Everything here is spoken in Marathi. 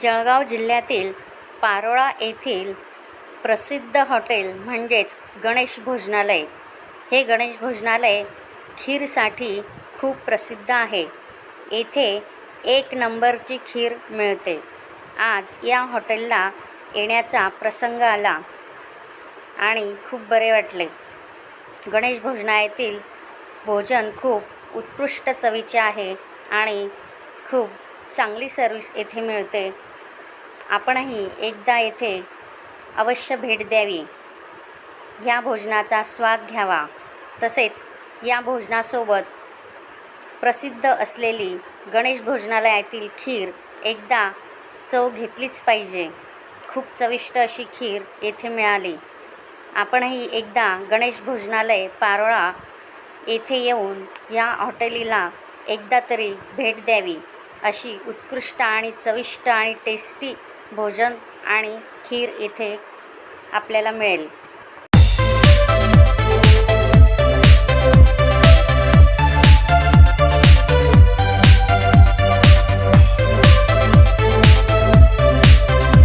जळगाव जिल्ह्यातील पारोळा येथील प्रसिद्ध हॉटेल म्हणजेच गणेश भोजनालय. हे गणेश भोजनालय खीरसाठी खूप प्रसिद्ध आहे. येथे एक नंबरची खीर मिळते. आज या हॉटेलला येण्याचा प्रसंग आला आणि खूप बरे वाटले. गणेश भोजनालयातील भोजन खूप उत्कृष्ट चवीचे आहे आणि खूप चांगली सर्विस येथे मिळते. आपणही एकदा येथे अवश्य भेट द्यावी. ह्या भोजनाचा स्वाद घ्यावा. तसेच या भोजनासोबत प्रसिद्ध असलेली गणेश भोजनालयातील खीर एकदा चव घेतलीच पाहिजे. खूप चविष्ट अशी खीर येथे मिळाली. आपणही एकदा गणेश भोजनालय पारोळा येथे येऊन या हॉटेलीला एकदा तरी भेट द्यावी अशी उत्कृष्ट आणि चविष्ट आणि टेस्टी भोजन आणि खीर इथे आपल्याला मिळेल.